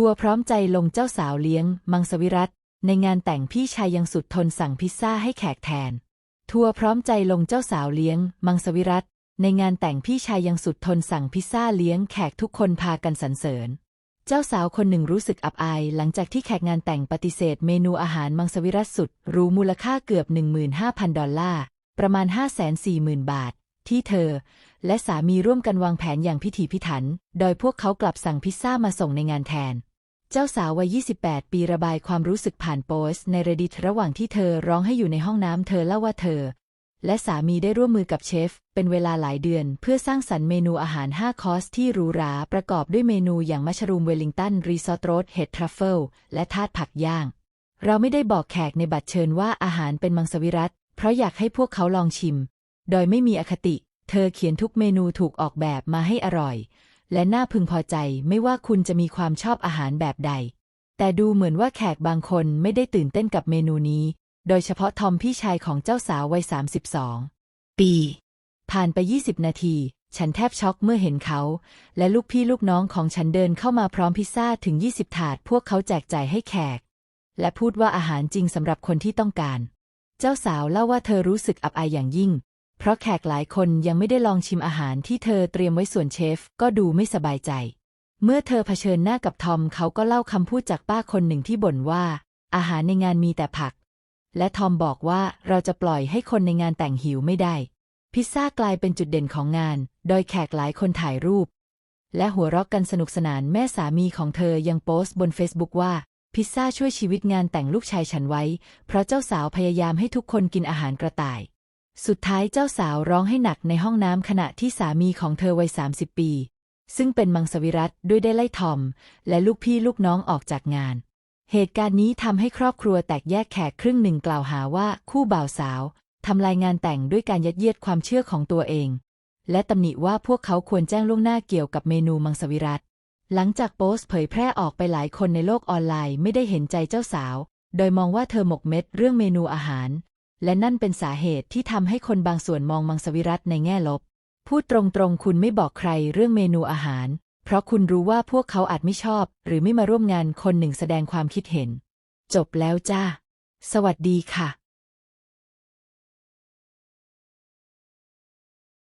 ทัวร์พร้อมใจลงเจ้าสาวเลี้ยง มังสวิรัตในงานแต่งพี่ชายยังสุดทนสั่งพิซซ่าให้แขกแทน ทัวร์พร้อมใจลงเจ้าสาวเลี้ยง มังสวิรัตในงานแต่งพี่ชายยังสุดทนสั่งพิซซ่าเลี้ยงแขกทุกคนพากันสรรเสริญ เจ้าสาวคนหนึ่งรู้สึกอับอาย หลังจากที่แขกงานแต่งปฏิเสธเมนูอาหารมังสวิรัตสุดรูมูลค่าเกือบ 15,000 ดอลลาร์ ประมาณ 540,000 บาท ที่เธอ และสามีร่วมกันวางแผนอย่างพิถีพิถัน โดยพวกเขากลับสั่งพิซซ่ามาส่งในงานแทน เจ้าสาววัย 28 ปีระบายความรู้สึกผ่านโพสต์ใน Reddit ระหว่างที่เธอร้องให้อยู่ในห้องน้ำเธอเล่าว่าเธอ และสามีได้ร่วมมือกับเชฟ เป็นเวลาหลายเดือน เพื่อสร้างสรรค์เมนูอาหาร 5 คอร์สที่หรูหรา ประกอบด้วยเมนูอย่างมัชรูมเวลลิงตัน รีซอตโรสเห็ดทรัฟเฟิลและทาดผักย่าง เราไม่ได้บอกแขกในบัตรเชิญว่าอาหารเป็นมังสวิรัตเพราะอยากให้พวกเขาลองชิม โดยไม่มีอคติ เธอเขียนทุกเมนูถูกออกแบบมาให้อร่อย และน่าพึงพอใจไม่ว่าคุณจะมีความชอบอาหารแบบใด แต่ดูเหมือนว่าแขกบางคนไม่ได้ตื่นเต้นกับเมนูนี้ โดยเฉพาะทอมพี่ชายของเจ้าสาววัย 32 ปี ผ่านไป 20 นาที ฉันแทบช็อกเมื่อเห็นเขา และลูกพี่ลูกน้องของฉันเดินเข้ามาพร้อมพิซซ่าถึง 20 ถาด พวกเขาแจกจ่ายให้แขก และพูดว่าอาหารจริงสำหรับคนที่ต้องการ เจ้าสาวเล่าว่าเธอรู้สึกอับอายอย่างยิ่ง เพราะแขกหลายคนยังไม่ได้ลองชิมอาหารที่เธอเตรียมไว้ส่วนเชฟ ก็ดูไม่สบายใจ เมื่อเธอเผชิญหน้ากับทอมเขาก็เล่าคำพูดจากป้าคนหนึ่งที่บ่นว่า อาหารในงานมีแต่ผัก และทอมบอกว่าเราจะปล่อยให้คนในงานแต่งหิวไม่ได้ พิซซ่ากลายเป็นจุดเด่นของงาน โดยแขกหลายคนถ่ายรูป และหัวเราะกันสนุกสนานแม่สามีของเธอยังโพสต์บนเฟซบุ๊กว่าพิซซ่าช่วยชีวิตงานแต่งลูกชายฉันไว้ เพราะเจ้าสาวพยายามให้ทุกคนกินอาหารกระต่าย สุดท้ายเจ้าสาวร้องให้หนักในห้องน้ำขณะที่สามีของเธอวัย 30 ปี ซึ่งเป็นมังสวิรัตด้วยได้ไล่ทอม และลูกพี่ลูกน้องออกจากงาน เหตุการณ์นี้ทำให้ครอบครัวแตกแยกแขกครึ่งหนึ่งกล่าวหาว่าคู่บ่าวสาวทำลายงานแต่งด้วยการยัดเยียดความเชื่อของตัวเอง และตำหนิว่าพวกเขาควรแจ้งล่วงหน้าเกี่ยวกับเมนูมังสวิรัตหลังจากโพสต์เผยแพร่ออกไปหลายคนในโลกออนไลน์ไม่ได้เห็นใจเจ้าสาว โดยมองว่าเธอหมกเม็ดเรื่องเมนูอาหาร และนั่นเป็นสาเหตุที่ทำให้คนบางส่วนมองมังสวิรัตในแง่ลบ พูดตรงๆ คุณไม่บอกใครเรื่องเมนูอาหาร เพราะคุณรู้ว่าพวกเขาอาจไม่ชอบ หรือไม่มาร่วมงานคนหนึ่งแสดงความคิดเห็น จบแล้วจ้า สวัสดีค่ะ